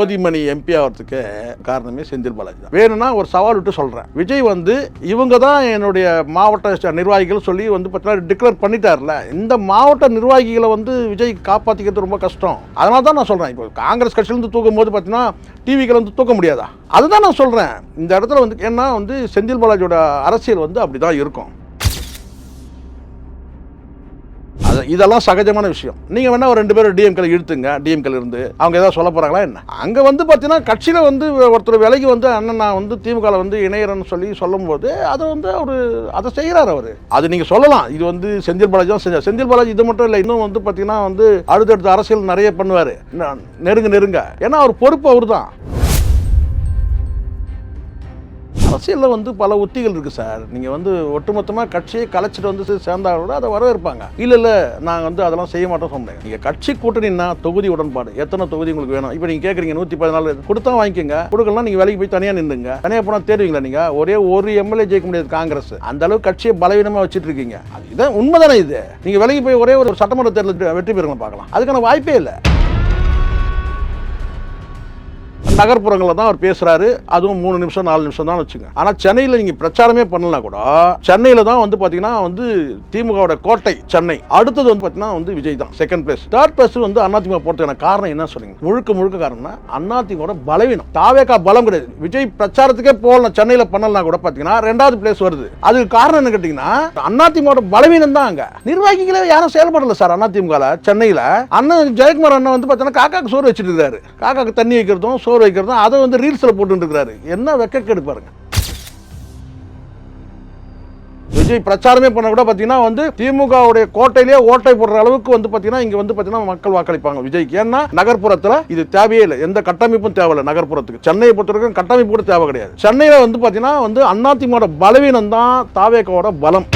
Jothimani MP ஆகிறதுக்கு காரணமே செந்தில் பாலாஜி தான். வேணும்னா ஒரு சவால் விட்டு சொல்கிறேன் விஜய் வந்து இவங்க தான் என்னுடைய மாவட்ட நிர்வாகிகள் சொல்லி வந்து பார்த்தீங்கன்னா டிக்ளேர் பண்ணிட்டார்ல. இந்த மாவட்ட நிர்வாகிகளை வந்து விஜய் காப்பாற்றிக்கிறது ரொம்ப கஷ்டம். அதனால தான் நான் சொல்கிறேன் இப்போ காங்கிரஸ் கட்சியிலேருந்து தூக்கும் போது பார்த்தீங்கன்னா டிவிகள் வந்து தூக்க முடியாதா? அதுதான் நான் சொல்கிறேன் இந்த இடத்துல வந்து ஏன்னா வந்து செந்தில் பாலாஜியோட அரசியல் வந்து அப்படி தான் இருக்கும். அது இதெல்லாம் சகஜமான விஷயம். நீங்கள் வேணா ஒரு ரெண்டு பேரும் டிஎம்கே இழுத்துங்க. டிஎம்கேல இருந்து. அவங்க ஏதாவது சொல்ல போகிறாங்களா என்ன? அங்கே வந்து பார்த்தீங்கன்னா கட்சியில் வந்து ஒருத்தர் விலைக்கு வந்து அண்ணன் நான் வந்து திமுகவில் வந்து இணையறேன்னு சொல்லி சொல்லும்போது அதை வந்து அவர் அதை செய்கிறார் அவர். அது நீங்கள் சொல்லலாம். இது வந்து செந்தில் பாலாஜி தான் செஞ்சார். செந்தில் பாலாஜி இது மட்டும் இல்லை இன்னும் வந்து பார்த்தீங்கன்னா வந்து அடுத்தடுத்த அரசியல் நிறைய பண்ணுவார். நெருங்க நெருங்க. ஏன்னா அவர் பொறுப்பு அவர் தான் அரசியலில் வந்து பல உத்திகள் இருக்குது சார். நீங்கள் வந்து ஒட்டுமொத்தமாக கட்சியை கலைச்சிட்டு வந்து சே- சேர்ந்தா கூட அதை வரவேற்பாங்க. இல்லை இல்லை நாங்கள் வந்து அதெல்லாம் செய்ய மாட்டோம் சொன்னேன் நீங்கள் கட்சி கூட்டணின்னா தொகுதி உடன்பாடு. எத்தனை தொகுதி உங்களுக்கு வேணும்? இப்போ நீங்கள் கேட்குறீங்க நூற்றி பதினாலு கொடுத்தா வாங்கிக்கோங்க. கொடுக்கலாம் நீங்கள் வேலைக்கு போய் தனியாக நின்றுங்க தனியாக போனால் தேடுவீங்களா நீங்கள் ஒரே ஒரு எம்எல்ஏ ஜெயிக்க முடியாது காங்கிரஸ். அந்த அளவுக்கு கட்சியை பலவீனமாக வச்சுட்டு இருக்கீங்க. அது இதான் உண்மைதானே இது? நீங்கள் வேலைக்கு போய் ஒரே ஒரு சட்டமன்ற தேர்தல் வெற்றி பெறுங்க பார்க்கலாம். அதுக்கான வாய்ப்பே இல்லை. நகர்ப்புறங்களில் தான் அவர் பேசுறாரு. அதுவும் மூணு நிமிஷம் நாலு நிமிஷம் தான் வச்சுங்க. ஆனால் சென்னையில் நீங்கள் பிரச்சாரமே பண்ணலாம் கூட சென்னையில் தான் வந்து பார்த்தீங்கன்னா வந்து திமுகவோட கோட்டை சென்னை. அடுத்தது வந்து பார்த்தீங்கன்னா வந்து விஜய் தான் செகண்ட் பிளேஸ் தேர்ட் பிளேஸ் வந்து அதிமுக போட்டதுக்கான காரணம் என்ன சொன்னீங்க? முழுக்க முழுக்க காரணம்னா அதிமுக பலவீனம். தாவேக்கா பலம் கிடையாது. விஜய் பிரச்சாரத்துக்கே போகலாம் சென்னையில் பண்ணலாம் கூட பார்த்தீங்கன்னா ரெண்டாவது பிளேஸ் வருது. அதுக்கு காரணம் என்ன கேட்டிங்கன்னா அதிமுக பலவீனம் தான் அங்க. நிர்வாகிகளே யாரும் செயல்படல சார் அதிமுக சென்னையில். அண்ணன் ஜெயக்குமார் அண்ணன் வந்து பார்த்தீங்கன்னா காக்காக்கு சோறு வச்சுட்டு இருக்காரு காக்காக்கு தண்ணி வைக்கிறதும் சோறு வைக்கிறதும் அதை வந்து ரீல்ஸில் போட்டு இருக்காரு என்ன வெக்கக்கேடு பாருங்க. விஜய் பிரச்சாரமே பண்ண கூட பார்த்தீங்கன்னா வந்து திமுகவுடைய கோட்டையிலேயே ஓட்டை போடுற அளவுக்கு வந்து பார்த்தீங்கன்னா இங்க வந்து பார்த்தீங்கன்னா மக்கள் வாக்களிப்பாங்க விஜய்க்கு. ஏன்னா நகர்ப்புறத்தில் இது தேவையே இல்லை. எந்த கட்டமைப்பும் தேவையில்லை நகர்ப்புறத்துக்கு. சென்னையை பொறுத்தவரைக்கும் கட்டமைப்பு கூட தேவை கிடையாது. சென்னையில் வந்து பார்த்தீங்கன்னா வந்து அதிமுக பலவீனம் தான் தாவேக்கோட பலம்.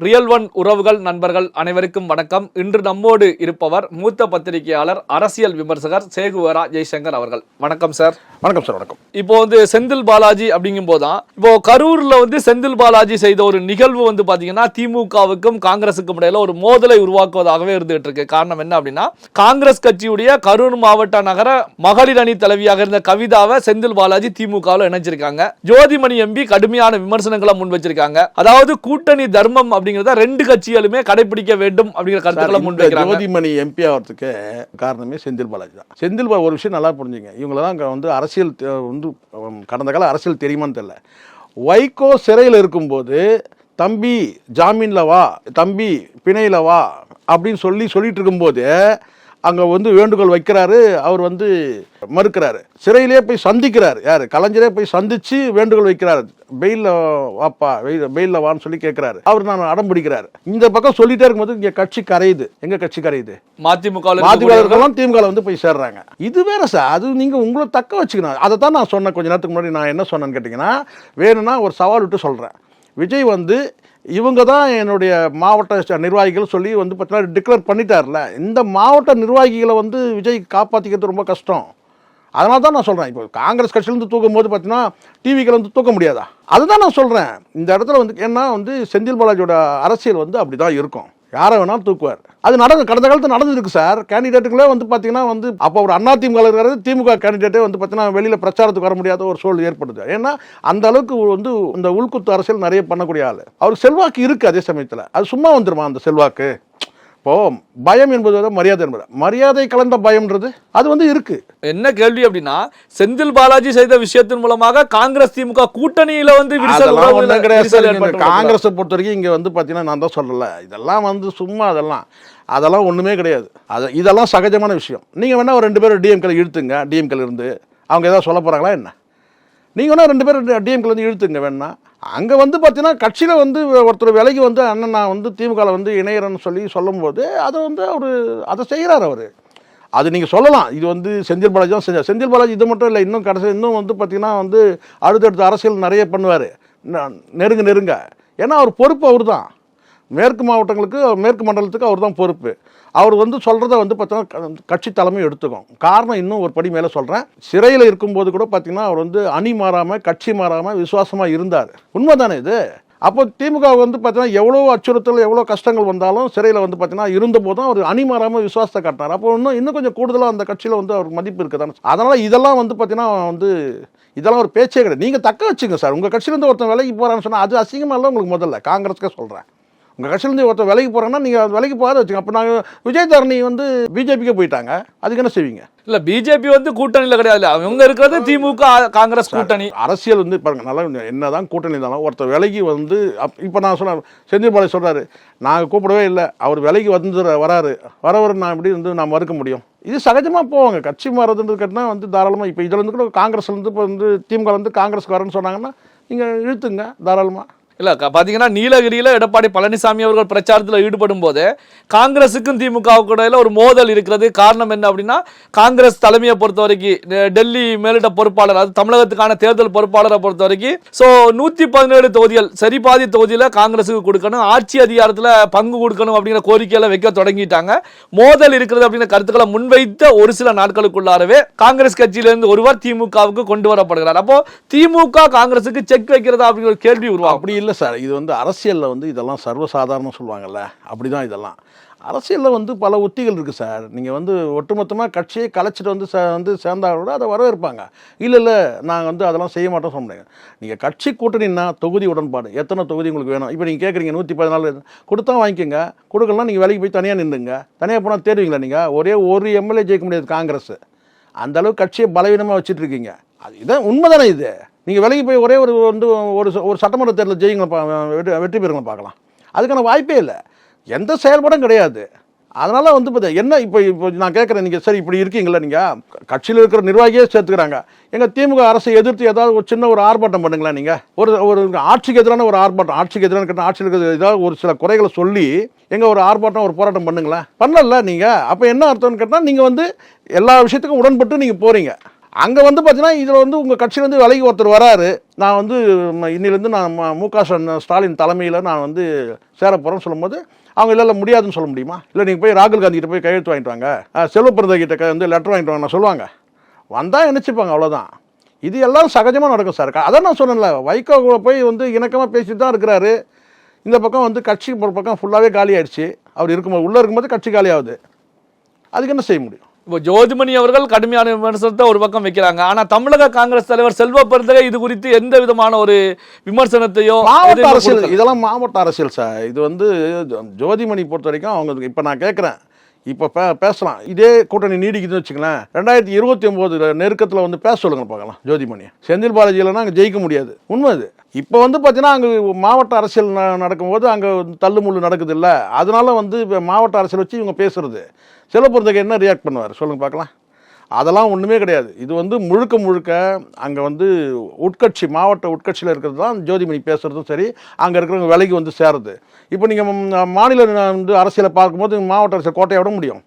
ரியல் ஒன் உறவுகள் நண்பர்கள் அனைவருக்கும் வணக்கம் இன்று நம்மோடு இருப்பவர் மூத்த பத்திரிகையாளர் அரசியல் விமர்சகர் சேகுவரா ஜெய்சங்கர் அவர்கள் வணக்கம் சார் வணக்கம் சார் வணக்கம் இப்போ வந்து செந்தில் பாலாஜி அப்படிங்கும் போதுதான் இப்போ கரூர்ல வந்து செந்தில் பாலாஜி செய்த ஒரு நிகழ்வு வந்து பாத்தீங்கன்னா திமுகவுக்கும் காங்கிரசுக்கும் இடையில ஒரு மோதலை உருவாக்குவதாகவே இருந்துகிட்டு இருக்கு காரணம் என்ன அப்படின்னா காங்கிரஸ் கட்சியுடைய கரூர் மாவட்ட நகர மகளிர் அணி தலைவியாக இருந்த கவிதாவை செந்தில் பாலாஜி திமுகவில் இணைச்சிருக்காங்க ஜோதிமணி எம்பி கடுமையான விமர்சனங்களை முன் வச்சிருக்காங்க. அதாவது கூட்டணி தர்மம் அப்படிங்கறத ரெண்டு கட்சிகளுமே கடைபிடிக்க வேண்டும் அப்படிங்கிற கருத்துக்களை முன் இந்த வைக்கிறாங்க ஜோதிமணி எம்பி ஆகிறதுக்கு காரணமே செந்தில் பாலாஜி தான். செந்தில் பாலாஜி ஒரு விஷயம் நல்லா புரிஞ்சுங்க. இவங்கள தான் அங்கே வந்து அரசியல் வந்து கடந்த கால அரசியல் தெரியுமான்னு தெரியல. வைகோ சிறையில் இருக்கும்போது தம்பி ஜாமீனில் வா தம்பி பிணையில் வா அப்படின்னு சொல்லி சொல்லிட்டு இருக்கும்போது அங்கே வந்து வேண்டுகோள் வைக்கிறாரு அவர் வந்து மறுக்கிறாரு. சிறையிலே போய் சந்திக்கிறாரு. யார்? கலைஞரே போய் சந்திச்சு வேண்டுகோள் வைக்கிறாரு. பெயிலில் வாப்பா பெயிலில் வான்னு சொல்லி கேட்குறாரு அவர் நான் அடம் பிடிக்கிறாரு. இந்த பக்கம் சொல்லிட்டே இருக்கும்போது இங்கே கட்சி கரையுது. எங்க கட்சி கரையுது? மதிமுக மதிமுகலாம் திமுக வந்து போய் சேர்றாங்க. இது வேற சார் அது நீங்க உங்களை தக்க வச்சுக்கணும். அதை தான் நான் சொன்னேன். கொஞ்ச நேரத்துக்கு முன்னாடி நான் என்ன சொன்னேன்னு கேட்டிங்கன்னா வேணும்னா ஒரு சவால் விட்டு சொல்றேன். விஜய் வந்து இவங்க தான் என்னுடைய மாவட்ட நிர்வாகிகள் சொல்லி வந்து பார்த்தீங்கன்னா டிக்ளேர் பண்ணிட்டார்ல. இந்த மாவட்ட நிர்வாகிகளை வந்து விஜய் காப்பாற்றிக்கிறது ரொம்ப கஷ்டம். அதனால தான் நான் சொல்கிறேன் இப்போ காங்கிரஸ் கட்சியிலேருந்து தூக்கும் போது பார்த்தீங்கன்னா டிவிகள் வந்து தூக்க முடியாதா? அதுதான் நான் சொல்கிறேன் இந்த இடத்துல வந்து ஏன்னா வந்து செந்தில் பாலாஜியோட அரசியல் வந்து அப்படி தான் இருக்கும். யாரை வேணாலும் தூக்குவார். அது நடக்கும். கடந்த காலத்தில் நடந்திருக்கு சார். கேண்டிடேட்டுகளே வந்து பார்த்தீங்கன்னா வந்து அப்போ ஒரு அண்ணா திமுக இருக்கிறது திமுக கேண்டிடேட்டே வந்து பார்த்தீங்கன்னா வெளியில் பிரச்சாரத்துக்கு வர முடியாத ஒரு சூழல் ஏற்படுது. ஏன்னா அந்த அளவுக்கு வந்து இந்த உள்குத்து அரசியல் நிறைய பண்ணக்கூடிய ஆள். அவருக்கு செல்வாக்கு இருக்குது அதே சமயத்தில். அது சும்மா வந்துருமா அந்த செல்வாக்கு? இப்போ பயம் என்பது வந்து மரியாதை என்பது. மரியாதை கலந்த பயம்ன்றது அது வந்து இருக்கு. என்ன கேள்வி அப்படின்னா செந்தில் பாலாஜி செய்த விஷயத்தின் மூலமாக காங்கிரஸ் திமுக கூட்டணியில வந்து காங்கிரஸை பொறுத்த வரைக்கும் இங்கே வந்து பார்த்தீங்கன்னா நான் தான் சொல்லல. இதெல்லாம் வந்து சும்மா அதெல்லாம். அதெல்லாம் ஒன்றுமே கிடையாது. அது இதெல்லாம் சகஜமான விஷயம். நீங்கள் வேணா ஒரு ரெண்டு பேரும் டிஎம்கேல இழுத்துங்க. டிஎம்கேல இருந்து. அவங்க ஏதாவது சொல்ல போகிறாங்களா என்ன? நீங்கள் வேணா ரெண்டு பேரும் டிஎம்கேல இருந்து இழுத்துங்க வேணா. அங்கே வந்து பார்த்தீங்கன்னா கட்சியில் வந்து ஒருத்தர் விலைக்கு வந்து அண்ணன் நான் வந்து திமுகவில் வந்து இணையறேன்னு சொல்லி சொல்லும்போது அதை வந்து அவர் அதை செய்கிறார் அவர். அது நீங்கள் சொல்லலாம். இது வந்து செந்தில் பாலாஜி தான் செஞ்சார் செந்தில் பாலாஜி இது மட்டும் இல்லை இன்னும் கடைசி இன்னும் வந்து பார்த்திங்கன்னா வந்து அடுத்தடுத்த அரசியல் நிறைய பண்ணுவார். நெருங்க நெருங்க. ஏன்னா அவர் பொறுப்பு அவர் தான் மேற்கு மாவட்டங்களுக்கு மேற்கு மண்டலத்துக்கு அவர் தான் பொறுப்பு. அவர் வந்து சொல்கிறத வந்து பார்த்தீங்கன்னா கட்சி தலைமை எடுத்துக்கும். காரணம் இன்னும் ஒரு படி மேலே சொல்கிறேன் சிறையில் இருக்கும்போது கூட பார்த்தீங்கன்னா அவர் வந்து அணி மாறாமல் கட்சி மாறாமல் விசுவாசமாக இருந்தார். உண்மை தானே இது? அப்போ திமுக வந்து பார்த்தீங்கன்னா எவ்வளோ அச்சுறுத்தல் எவ்வளோ கஷ்டங்கள் வந்தாலும் சிறையில் வந்து பார்த்தீங்கன்னா இருந்தபோதும் அவர் அணி மாறாமல் விசுவாசத்தை காட்டினார். அப்போ இன்னும் இன்னும் கொஞ்சம் கூடுதலாக அந்த கட்சியில் வந்து அவருக்கு மதிப்பு இருக்குதானே அதனால் இதெல்லாம் வந்து பார்த்தீங்கன்னா வந்து இதெல்லாம் ஒரு பேச்சே கிடையாது. நீங்கள் தக்க வச்சுங்க சார். உங்கள் கட்சியிலேருந்து ஒருத்தன் விலைக்கு போகிறான்னு சொன்னால் அது அசிங்கமாக இல்லை உங்களுக்கு முதல்ல. காங்கிரஸ்க்கே சொல்கிறேன் உங்கள் கட்சியிலேருந்து ஒருத்தர் விலைக்கு போகிறாங்கன்னா நீங்கள் விலைக்கு போகாத வச்சுங்க அப்போ நாங்கள் விஜய் தரணி வந்து பிஜேபிக்கே போயிட்டாங்க. அதுக்கு என்ன செய்வீங்க? இல்ல பிஜேபி வந்து கூட்டணியில கிடையாது. அவங்க இருக்கிறது திமுக காங்கிரஸ் கூட்டணி. அரசியல் வந்து பாருங்க நல்லா என்னதான் கூட்டணி இருந்தாலும் ஒருத்தர் விலைக்கு வந்து அப் இப்போ நான் சொன்னேன் செந்தில் பாலாஜி சொல்கிறாரு நாங்கள் கூப்பிடவே இல்லை. அவர் விலைக்கு வந்து வராரு. வரவர் நான் எப்படி வந்து நான் மறுக்க முடியும்? இது சகஜமாக போவாங்க. கட்சி மாறதுன்றது கேட்டால் வந்து தாராளமாக இப்போ இதில் இருந்து கூட காங்கிரஸ்லேருந்து இப்போ வந்து திமுக வந்து காங்கிரஸ்க்கு வரேன்னு சொன்னாங்கன்னா நீங்கள் இழுத்துங்க தாராளமாக இல்லை பார்த்தீங்கன்னா நீலகிரியில் எடப்பாடி பழனிசாமி அவர்கள் பிரச்சாரத்தில் ஈடுபடும் போது காங்கிரஸுக்கும் திமுகவுக்கு இடையில் ஒரு மோதல் இருக்கிறது. காரணம் என்ன அப்படின்னா காங்கிரஸ் தலைமையை பொறுத்த வரைக்கும் டெல்லி மேலிட்ட பொறுப்பாளர் அது தமிழகத்துக்கான தேர்தல் பொறுப்பாளரை பொறுத்த வரைக்கும் ஸோ நூற்றி பதினேழு தொகுதிகள் சரி பாதி காங்கிரஸுக்கு கொடுக்கணும் ஆட்சி அதிகாரத்தில் பங்கு கொடுக்கணும் அப்படிங்கிற கோரிக்கையெல்லாம் வைக்க தொடங்கிட்டாங்க. மோதல் இருக்கிறது அப்படிங்கிற கருத்துக்களை முன்வைத்த ஒரு சில நாட்களுக்குள்ளாரவே காங்கிரஸ் கட்சியிலிருந்து ஒருவர் திமுகவுக்கு கொண்டு வரப்படுகிறார். அப்போ திமுக காங்கிரஸுக்கு செக் வைக்கிறதா அப்படிங்கிற ஒரு கேள்வி உருவாகும். அப்படி இல்லை இல்லை சார். இது வந்து அரசியலில் வந்து இதெல்லாம் சர்வசாதாரணம் சொல்லுவாங்கள்ல அப்படி தான் இதெல்லாம். அரசியலில் வந்து பல உத்திகள் இருக்குது சார். நீங்கள் வந்து ஒட்டுமொத்தமாக கட்சியை கலைச்சிட்டு வந்து சே வந்து சேர்ந்தா கூட அதை வரவேற்பாங்க. இல்லை இல்லை நாங்கள் வந்து அதெல்லாம் செய்ய மாட்டோம் சொல்ல நீங்கள் கட்சி கூட்டணின்னா தொகுதி உடன்பாடு. எத்தனை தொகுதி உங்களுக்கு வேணும்? இப்போ நீங்கள் கேட்குறீங்க நூற்றி பதினாலு. கொடுத்தா வாங்கிக்கோங்க. கொடுக்கலாம் நீங்கள் வேலைக்கு போய் தனியாக நின்றுங்க தனியாக போனால் தேடுவீங்களா நீங்கள் ஒரே ஒரு எம்எல்ஏ ஜெயிக்க முடியாது காங்கிரஸ். அந்த கட்சியை பலவீனமாக வச்சுட்டு இருக்கீங்க. அது இதான் உண்மைதானே இது? நீங்கள் விலகி போய் ஒரே ஒரு வந்து ஒரு ச- ஒரு சட்டமன்ற தேர்தலில் ஜெயிங்களா பா வெற்றி வெற்றி பெறுங்களா பார்க்கலாம். அதுக்கான வாய்ப்பே இல்லை. எந்த செயல்பாடும் கிடையாது. அதனால் வந்து பார்த்தா என்ன இப்போ இப்போ நான் கேட்குறேன் நீங்கள் சரி இப்படி இருக்கீங்களா நீங்கள் கட்சியில் இருக்கிற நிர்வாகியே சேர்த்துக்கிறாங்க. எங்கள் திமுக அரசை எதிர்த்து ஏதாவது ஒரு சின்ன ஒரு ஆர்ப்பாட்டம் பண்ணுங்களா நீங்கள் ஒரு ஒரு ஆட்சிக்கு எதிரான ஒரு ஆர்ப்பாட்டம் ஆட்சிக்கு எதிரான கேட்டால் ஆட்சியில் இருக்கிற ஏதாவது ஒரு சில குறைகளை சொல்லி எங்கள் ஒரு ஆர்ப்பாட்டம் ஒரு போராட்டம் பண்ணுங்களேன். பண்ணல நீங்கள் அப்போ என்ன அர்த்தம்னு கேட்டால் நீங்கள் வந்து எல்லா விஷயத்துக்கும் உடன்பட்டு நீங்கள் போகிறீங்க அங்கே வந்து பார்த்தீங்கன்னா இதில் வந்து உங்கள் கட்சியிலேருந்து விலகி ஒருத்தர் வராரு. நான் வந்து இன்னிலேருந்து நான் மு க ஸ்டாலின் தலைமையில் நான் வந்து சேர சொல்லும்போது அவங்க இல்லை இல்லை முடியாதுன்னு சொல்ல முடியுமா? இல்லை நீங்கள் போய் ராகுல் காந்திகிட்ட போய் கையெழுத்து வாங்கிட்டு வாங்க. அஹ், செல்வப்பிரத கிட்ட வந்து லெட்டர் வாங்கிட்டு வாங்க சொல்லுவாங்க. வந்தால் நினச்சிப்பாங்க அவ்வளோதான் இது எல்லாம் சகஜமாக நடக்கும் சார். அதான் நான் சொன்னேன்ல வைகோ போய் வந்து இணக்கமாக பேசிட்டு தான் இருக்கிறாரு. இந்த பக்கம் வந்து கட்சி ஒரு பக்கம் ஃபுல்லாகவே காலி ஆயிடுச்சு. அவர் இருக்கும்போது உள்ளே இருக்கும்போது கட்சி காலி ஆகுது. அதுக்கு என்ன செய்ய முடியும்? இப்போ ஜோதிமணி அவர்கள் கடுமையான விமர்சனத்தை ஒரு பக்கம் வைக்கிறாங்க. ஆனா தமிழக காங்கிரஸ் தலைவர் செல்வ பெருந்தகை இது குறித்து எந்த விதமான ஒரு விமர்சனத்தையோ மாவட்ட அரசியல். இதெல்லாம் மாவட்ட அரசியல் சார். இது வந்து ஜோதிமணி பொறுத்த வரைக்கும் அவங்க இப்போ நான் கேட்குறேன் இப்போ பே பேசலாம். இதே கூட்டணி நீடிக்குதுன்னு வச்சுக்கலாம் ரெண்டாயிரத்தி இருபத்தி ஒம்போது நெருக்கத்தில் வந்து பேச சொல்லுங்க பார்க்கலாம் ஜோதிமணி. செந்தில் பாலாஜி அங்கே ஜெயிக்க முடியாது. உண்மை அது. இப்போ வந்து பார்த்தீங்கன்னா அங்கே மாவட்ட அரசியல் ந- நடக்கும்போது அங்கே தள்ளுமுள்ளு நடக்குது இல்லை. அதனால வந்து இப்போ மாவட்ட அரசியல் வச்சு இவங்க பேசுறது. சிலப்பொருந்தக்கு என்ன ரியாக்ட் பண்ணுவார்? சொல்லுங்க பார்க்கலாம். அதெல்லாம் ஒன்றுமே கிடையாது. இது வந்து முழுக்க முழுக்க அங்கே வந்து உட்கட்சி மாவட்ட உட்கட்சியில் இருக்கிறது தான் ஜோதிமணி பேசுகிறதும் சரி அங்கே இருக்கிறவங்க விலைக்கு வந்து சேருது. இப்போ நீங்கள் மாநில வந்து அரசியலை பார்க்கும்போது மாவட்ட அரசியல் கோட்டையை விட முடியும்.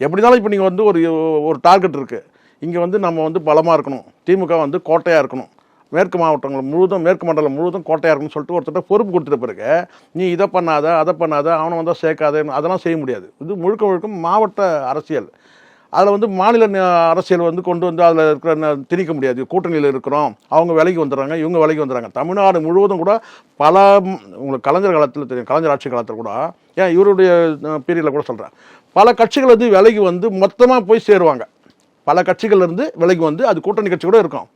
எப்படி இருந்தாலும் இப்போ நீங்கள் வந்து ஒரு ஒரு டார்கெட் இருக்குது இங்கே வந்து நம்ம வந்து பலமாக இருக்கணும். திமுக வந்து கோட்டையாக இருக்கணும். மேற்கு மாவட்டங்கள் முழுதும் மேற்கு மண்டலம் முழுதும் கோட்டையாக இருக்கணும்னு சொல்லிட்டு ஒருத்தர் பொறுப்பு கொடுத்துட்ட பிறகு நீ இதை பண்ணாத அதை பண்ணாத அவனை வந்தால் சேர்க்காத அதெல்லாம் செய்ய முடியாது. இது முழுக்க முழுக்க மாவட்ட அரசியல். அதில் வந்து மாநில அரசியல் வந்து கொண்டு வந்து அதில் இருக்கிற திணிக்க முடியாது. கூட்டணியில் இருக்கிறோம். அவங்க விலைக்கு வந்துடுறாங்க இவங்க விலைக்கு வந்துடுறாங்க. தமிழ்நாடு முழுவதும் கூட பல உங்களுக்கு கலைஞர் காலத்தில் தெரியும் கலைஞர் ஆட்சி காலத்தில் கூட ஏன் இவருடைய பீரியடில் கூட சொல்கிறேன் பல கட்சிகள் வந்து விலைக்கு வந்து மொத்தமாக போய் சேருவாங்க. பல கட்சிகள்லேருந்து விலைக்கு வந்து அது கூட்டணி கட்சி கூட இருக்கும்.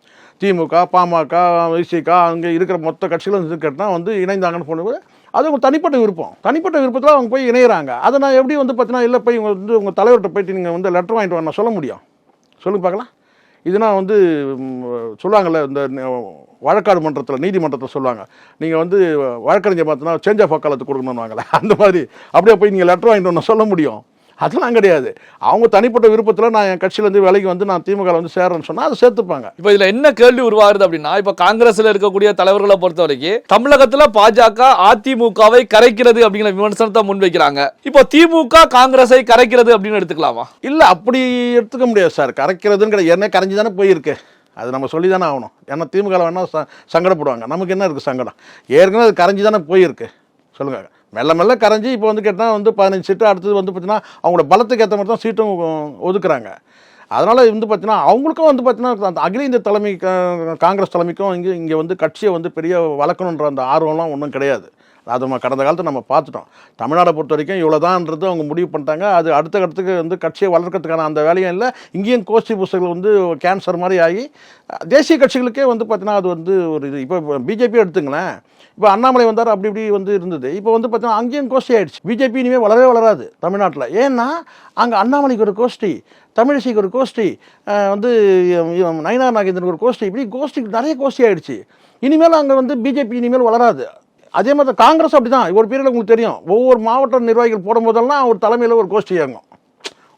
திமுக பாமக விசிக அங்கே இருக்கிற மொத்த கட்சிகளும் கேட்டால் வந்து இணைந்தாங்கன்னு சொல்லும்போது அது உங்கள் தனிப்பட்ட விருப்பம். தனிப்பட்ட விருப்பத்தில் அவங்க போய் இணையிறாங்க. அதை நான் எப்படி வந்து பார்த்தீங்கன்னா இல்லை போய் இவங்க வந்து உங்கள் தலைவர்கிட்ட போயிட்டு நீங்கள் வந்து லெட்டர் வாங்கிட்டு வரணும் சொல்ல முடியும். சொல்லுங்க பார்க்கலாம். இதுனா வந்து சொல்லுவாங்கல்ல இந்த வழக்காடு மன்றத்தில் நீதிமன்றத்தில் சொல்லுவாங்க. நீங்கள் வந்து வழக்கறிஞர் பார்த்தோன்னா சேஞ்ச் ஆஃப் வக்காலத்து கொடுக்கணும்னுவாங்களே அந்த மாதிரி. அப்படியே போய் நீங்கள் லெட்டர் வாங்கிட்டு வரணும் சொல்ல முடியும். அதெல்லாம் கிடையாது. அவங்க தனிப்பட்ட விருப்பத்தில் நான் என் கட்சியிலேருந்து விலைக்கு வந்து நான் திமுக வந்து சேரேன்னு சொன்னால் அதை சேர்த்துப்பாங்க. இப்போ இதுல என்ன கேள்வி உருவாகுது அப்படின்னா இப்ப காங்கிரஸ்ல இருக்கக்கூடிய தலைவர்களை பொறுத்த வரைக்கும் தமிழகத்துல பாஜக அதிமுகவை கரைக்கிறது அப்படிங்கிற விமர்சனத்தை முன்வைக்கிறாங்க. இப்போ திமுக காங்கிரஸை கரைக்கிறது அப்படின்னு எடுத்துக்கலாமா? இல்லை அப்படி எடுத்துக்க முடியாது சார். கரைக்கிறதுன்னு கிடையாது. ஏற்கனவே கரைஞ்சி தானே போயிருக்கு. அது நம்ம சொல்லி தானே ஆகணும். ஏன்னா திமுக வேணால் ச சங்கடப்படுவாங்க. நமக்கு என்ன இருக்குது சங்கடம்? ஏற்கனவே அது கரைஞ்சி தானே போயிருக்கு. சொல்லுங்க. மெல்ல மெல்ல கரைஞ்சி இப்போ வந்து கேட்டால் வந்து பதினஞ்சு சீட்டு அடுத்தது வந்து பார்த்தீங்கன்னா அவங்களோட பலத்துக்கு ஏற்ற மாதிரி தான் சீட்டும் ஒதுக்குறாங்க. அதனால் வந்து பார்த்தீங்கன்னா அவங்களுக்கும் வந்து பார்த்தீங்கன்னா அந்த அகில இந்திய தலைமை காங்கிரஸ் தலைமைக்கும் இங்கே இங்கே வந்து கட்சியை வந்து பெரிய வளர்க்கணுன்ற அந்த ஆர்வம்லாம் ஒன்றும் கிடையாது. அது நம்ம கடந்த காலத்தில் நம்ம பார்த்துட்டோம். தமிழ்நாடை பொறுத்த வரைக்கும் இவ்வளோதான்றது அவங்க முடிவு பண்ணிட்டாங்க. அது அடுத்த கட்டத்துக்கு வந்து கட்சியை வளர்க்கறதுக்கான அந்த வேலையும் இல்லை. இங்கேயும் கோஷ்டி புஸ்தகங்கள் வந்து கேன்சர் மாதிரி ஆகி தேசிய கட்சிகளுக்கே வந்து பார்த்தீங்கன்னா அது வந்து ஒரு இது. இப்போ பிஜேபி எடுத்துங்களேன். இப்போ அண்ணாமலை வந்தார் அப்படி இப்படி வந்து இருந்தது. இப்போ வந்து பார்த்தீங்கன்னா அங்கேயும் கோஷ்டி ஆயிடுச்சு. பிஜேபி இனிமேல் வளரவே வளராது தமிழ்நாட்டில். ஏன்னா அங்கே அண்ணாமலைக்கு ஒரு கோஷ்டி தமிழிசைக்கு ஒரு கோஷ்டி வந்து இவன் நயினார் நாகேந்திரனுக்கு ஒரு கோஷ்டி. இப்படி கோஷ்டி நிறைய கோஷ்டி ஆயிடுச்சு. இனிமேல் அங்கே வந்து பிஜேபி இனிமேல் வளராது. அதே மாதிரி தான் காங்கிரஸ் அப்படி தான் ஒரு பீரியடில் உங்களுக்கு தெரியும். ஒவ்வொரு மாவட்ட நிர்வாகிகள் போடும்போதெல்லாம் ஒரு தலைமையில் ஒரு கோஷ்டி இயங்கும்.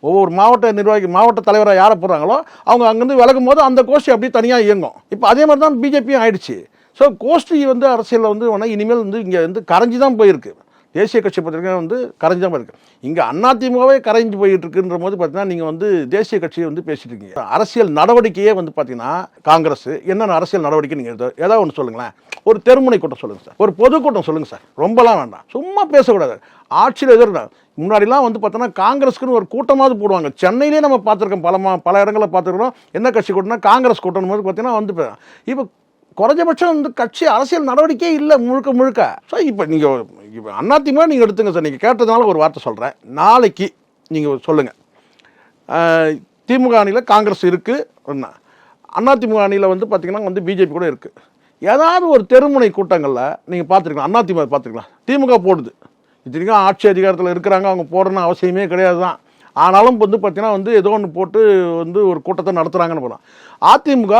ஒவ்வொரு மாவட்ட நிர்வாகி மாவட்ட தலைவராக யாரை போடுறாங்களோ அவங்க அங்கேருந்து விலகும் போது அந்த கோஷ்டி அப்படியே தனியாக இயங்கும். இப்போ அதே மாதிரி தான் பிஜேபியும் ஆயிடுச்சு. ஸோ கோஷ்டி வந்து அரசியலில் வந்து இனிமேல் வந்து இங்கே வந்து கரைஞ்சி தான் போயிருக்கு. தேசிய கட்சி பத்திரிக்கை வந்து கரைஞ்சாமல் தான் இங்கே அதிமுகவே கரைஞ்சு போயிட்டு இருக்குன்ற போது பார்த்தீங்கன்னா நீங்கள் வந்து தேசிய கட்சியை வந்து பேசிட்டு இருக்கீங்க. அரசியல் நடவடிக்கையே வந்து பார்த்தீங்கன்னா காங்கிரஸ் என்னென்ன அரசியல் நடவடிக்கை நீங்கள் ஏதாவது ஒன்று சொல்லுங்களேன். ஒரு தெருமுனை கூட்டம் சொல்லுங்கள் சார். ஒரு பொதுக்கூட்டம் சொல்லுங்கள் சார். ரொம்பலாம் வேண்டாம். சும்மா பேசக்கூடாது. ஆட்சியில் எதிர்னா முன்னாடிலாம் வந்து பார்த்தோன்னா காங்கிரஸ்க்குன்னு ஒரு கூட்டமாவது போடுவாங்க. சென்னையிலே நம்ம பார்த்துருக்கோம். பல பல இடங்களில் பார்த்துருக்கோம் என்ன கட்சி கூட்டம்னா காங்கிரஸ் கூட்டம் போது பார்த்தீங்கன்னா வந்து இப்போ குறைஞ்சபட்சம் வந்து கட்சி அரசியல் நடவடிக்கையே இல்லை முழுக்க முழுக்க. ஸோ இப்போ நீங்கள் இப்போ அதிமுக நீங்கள் எடுத்துங்க சார். நீங்கள் கேட்டதுனால ஒரு வார்த்தை சொல்கிறேன் நாளைக்கு நீங்கள் சொல்லுங்கள் திமுக அணியில் காங்கிரஸ் இருக்குது அதிமுக அணியில் வந்து பார்த்திங்கன்னா வந்து பிஜேபி கூட இருக்குது ஏதாவது ஒரு தெருமுனை கூட்டங்களில் நீங்கள் பார்த்துருக்கலாம் அதிமுக பார்த்துருக்கலாம் திமுக போடுது. இத்தனைக்கும் ஆட்சி அதிகாரத்தில் இருக்கிறாங்க. அவங்க போடணும்னு அவசியமே கிடையாது தான் ஆனாலும் வந்து பார்த்திங்கன்னா வந்து ஏதோ ஒன்று போட்டு வந்து ஒரு கூட்டத்தை நடத்துகிறாங்கன்னு போகலாம் அதிமுக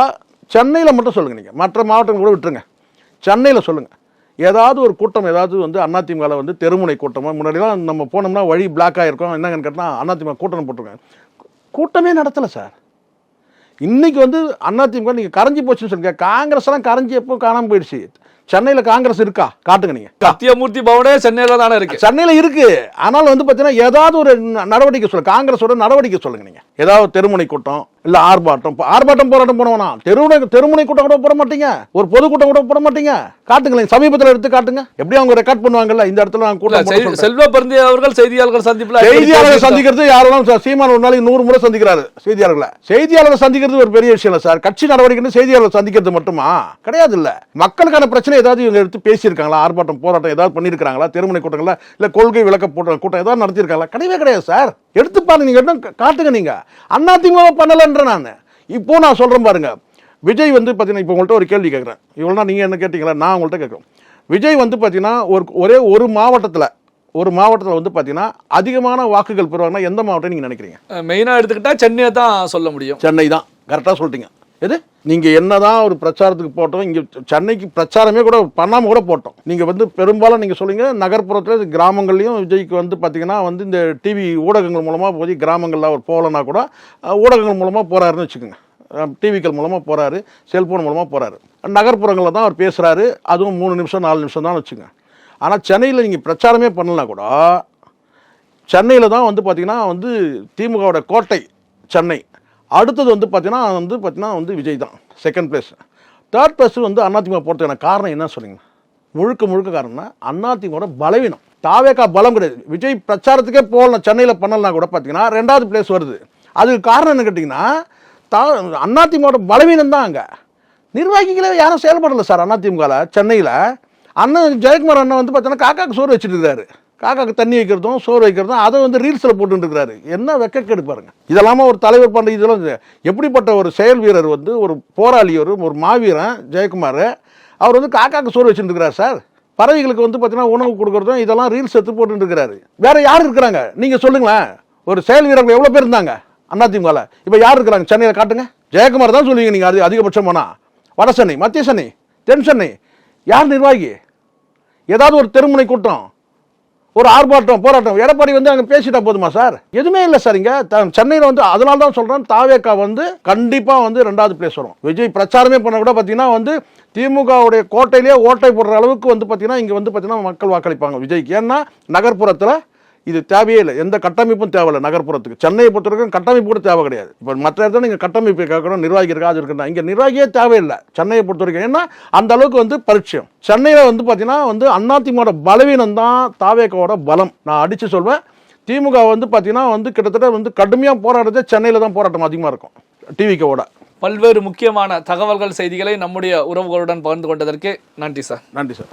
சென்னையில் மட்டும் சொல்லுங்கள் நீங்கள் மற்ற மாவட்டம் கூட விட்டுருங்க. சென்னையில் சொல்லுங்கள் ஏதாவது ஒரு கூட்டம் ஏதாவது வந்து அதிமுகவில் வந்து தெருமுனை கூட்டமாக முன்னாடிலாம் நம்ம போனோம்னா வழி பிளாக் ஆகிருக்கும் என்னங்கன்னு கேட்டால் அதிமுக கூட்டம் போட்டிருக்காங்க. கூட்டமே நடத்தலை சார். இன்னைக்கு வந்து அதிமுக நீங்கள் கரைஞ்சி போச்சுன்னு சொல்லுங்க. காங்கிரஸ் எல்லாம் கரைஞ்சி எப்போ காணாமல் போயிடுச்சு. சென்னையில் காங்கிரஸ் இருக்கா? காட்டுங்க நீங்கள் சத்தியமூர்த்தி பவனே சென்னையில தானே இருக்கு. சென்னையில் இருக்கு. ஆனால் வந்து பார்த்தீங்கன்னா ஏதாவது ஒரு நடவடிக்கை சொல்லுங்க. காங்கிரஸோட நடவடிக்கை சொல்லுங்க நீங்க. ஏதாவது தெருமுனை கூட்டம் இல்ல ஆர்ப்பாட்டம். ஆர்ப்பாட்டம் போராட்டம் போனவனா? தெருமுனை தெருமுனை கூட்டம் கூட போட மாட்டீங்க. ஒரு பொதுக்கூட்டம் கூட போட மாட்டீங்க. காட்டுங்களேன் சமீபத்தில் எடுத்து காட்டுங்க. எப்படி அவங்க ரெக்கார்ட் பண்ணுவாங்கல்ல இந்த இடத்துல நான் இல்ல, கூட்டம். செல்வ பெருந்தி அவர்கள் செய்தியாளர்கள் சந்திப்புல செய்தியாளர்கள் சந்திக்கிறது யாரும் சீமான் ஒரு நாளைக்கு நூறு முறை சந்திக்கிறாரு செய்தியாளர்களை. செய்தியாளர்கள் சந்திக்கிறது ஒரு பெரிய விஷயம் இல்லை சார். கட்சி நடவடிக்கைன்னு செய்தியாளர்கள் சந்திக்கிறது மட்டுமா? கிடையாது இல்ல. மக்களுக்கான பிரச்சனை ஏதாவது இவங்க எடுத்து பேசியிருக்காங்களா? ஆர்ப்பாட்டம் போராட்டம் ஏதாவது பண்ணியிருக்காங்களா தெருமுனை கூட்டங்களா இல்ல கொள்கை விளக்க போட்ட கூட்டம் ஏதாவது நடத்தியிருக்காங்களா? கிடையவே கிடையாது சார். எடுத்து பாருங்க நீங்க இன்னும் கா- காட்டுங்க நீங்க. அதிமுக பண்ணலன்ற நான். இப்போ நான் சொல்றேன் பாருங்க. விஜய் வந்து பார்த்தீங்கன்னா இப்போ உங்கள்கிட்ட ஒரு கேள்வி கேட்குறேன் இவ்வளோ நீங்கள் என்ன கேட்டீங்களா? நான் உங்கள்கிட்ட கேட்குறேன் விஜய் வந்து பார்த்தீங்கன்னா ஒரு ஒரே ஒரு மாவட்டத்தில் ஒரு மாவட்டத்தில் வந்து பார்த்தீங்கன்னா அதிகமான வாக்குகள் பெறுவாங்கன்னா எந்த மாவட்டம் நீங்கள் நினைக்கிறீங்க? மெயினா எடுத்துக்கிட்டா சென்னையை தான் சொல்ல முடியும். சென்னை தான். கரெக்டாக சொல்லிட்டீங்க. எது? நீங்கள் என்னதான் ஒரு பிரச்சாரத்துக்கு போட்டோம் இங்கே சென்னைக்கு பிரச்சாரமே கூட பண்ணாமல் கூட போட்டோம். நீங்கள் வந்து பெரும்பாலும் நீங்கள் சொல்லுங்க நகர்ப்புறத்தில் கிராமங்கள்லையும் விஜய்க்கு வந்து பார்த்தீங்கன்னா வந்து இந்த டிவி ஊடகங்கள் மூலமாக போய் கிராமங்களில் அவர் போகலன்னா கூட ஊடகங்கள் மூலமாக போகிறாருன்னு வச்சுக்கோங்க. டிவிக்கள் மூலமாக போகிறாரு செல்ஃபோன் மூலமாக போகிறாரு நகர்ப்புறங்களில் தான் அவர் பேசுகிறாரு அதுவும் மூணு நிமிஷம் நாலு நிமிஷம் தான் வச்சுங்க ஆனால் சென்னையில் நீங்கள் பிரச்சாரமே பண்ணலனா கூட சென்னையில் தான் வந்து பார்த்திங்கன்னா வந்து திமுகவோட கோட்டை சென்னை. அடுத்தது வந்து பார்த்தீங்கன்னா வந்து பார்த்தீங்கன்னா வந்து விஜய் தான் செகண்ட் பிளேஸ் தேர்ட் பிளேஸ் வந்து அதிமுக போகிறதுக்கான காரணம் என்ன சொன்னீங்க முழுக்க முழுக்க காரணம்னா அதிமுகவோட பலவீனம். தாவேக்கா பலம் கிடையாது. விஜய் பிரச்சாரத்துக்கே போகலாம் சென்னையில் பண்ணலன்னா கூட பார்த்தீங்கன்னா ரெண்டாவது பிளேஸ் வருது. அதுக்கு காரணம் என்ன கேட்டிங்கன்னா தா அதிமுகவோட பலவீனம் தான் அங்கே. நிர்வாகிகளே யாரும் செயல்படலை சார் அதிமுகவில் சென்னையில். அண்ணன் ஜெயக்குமார் அண்ணன் வந்து பார்த்தீங்கன்னா காக்காக்கு சோறு வச்சுட்டு இருக்காரு. காக்காக்கு தண்ணி வைக்கிறதும் சோறு வைக்கிறதும் அதை வந்து ரீல்ஸில் போட்டுருக்கிறாரு. என்ன வெக்கக்கேடு பாருங்க. இதெல்லாம ஒரு தலைவர் பண்ணுற இதெல்லாம் எப்படிப்பட்ட ஒரு செயல் வீரர் வந்து ஒரு போராளி ஒரு ஒரு மாவீரன் ஜெயக்குமார் அவர் வந்து காக்காக்கு சோறு வச்சுருக்கிறார் சார். பறவைகளுக்கு வந்து பார்த்தீங்கன்னா உணவு கொடுக்குறதும் இதெல்லாம் ரீல்ஸ் எடுத்து போட்டுருக்கிறாரு வேற யார் இருக்கிறாங்க? நீங்கள் சொல்லுங்களேன். ஒரு செயல் வீரர்கள் எவ்வளோ பேர் இருந்தாங்க? அதிமுகவில் இப்போ யார் இருக்கிறாங்க? சென்னையில் காட்டுங்க. ஜெயக்குமார் தான் சொல்லுவீங்க நீங்கள் அது அதிகபட்சம் போனால் வட சென்னை மத்திய சென்னை தென் சென்னை. யார் நிர்வாகி? ஏதாவது ஒரு தெருமுனை கூட்டம். ஒரு ஆர்ப்பாட்டம் போராட்டம். எடப்பாடி வந்து அங்கே பேசிட்டா போதுமா சார்? எதுவுமே இல்லை சார் இங்கே. சென்னையில் வந்து அதனால தான் சொல்கிறேன் தாவேக்கா வந்து கண்டிப்பாக வந்து ரெண்டாவது பிளேஸ் வரும். விஜய் பிரச்சாரமே பண்ண கூட பார்த்தீங்கன்னா வந்து திமுகவுடைய கோட்டையிலேயே ஓட்டை போடுற அளவுக்கு வந்து பார்த்தீங்கன்னா இங்கே வந்து பார்த்தீங்கன்னா மக்கள் வாக்களிப்பாங்க விஜய்க்கு. ஏன்னா நகர்ப்புறத்தில் இது தேவையே இல்லை. எந்த கட்டமைப்பும் தேவையில்லை நகர்ப்புறத்துக்கு. சென்னையை பொறுத்த வரைக்கும் கட்டமைப்பு கூட தேவை கிடையாது. இப்போ மற்ற இடத்துல நீங்கள் கட்டமைப்பு கேட்கணும் நிர்வாகி இருக்கா அது இருக்குன்னா. இங்கே நிர்வாகியே தேவையில்லை. சென்னையை பொறுத்த வரைக்கும் ஏன்னா அந்த அளவுக்கு வந்து பரிச்சயம். சென்னையில் வந்து பார்த்தீங்கன்னா வந்து அதிமுக பலவீனம் தான் தாவேக்காவோட பலம். நான் அடித்து சொல்வேன். திமுக வந்து பார்த்தீங்கன்னா வந்து கிட்டத்தட்ட வந்து கடுமையாக போராடுறதே சென்னையில் தான் போராட்டம் அதிகமாக இருக்கும். டிவிக்கோட பல்வேறு முக்கியமான தகவல்கள் செய்திகளை நம்முடைய உறவுகளுடன் பகிர்ந்து கொண்டதற்கு நன்றி சார். நன்றி சார்.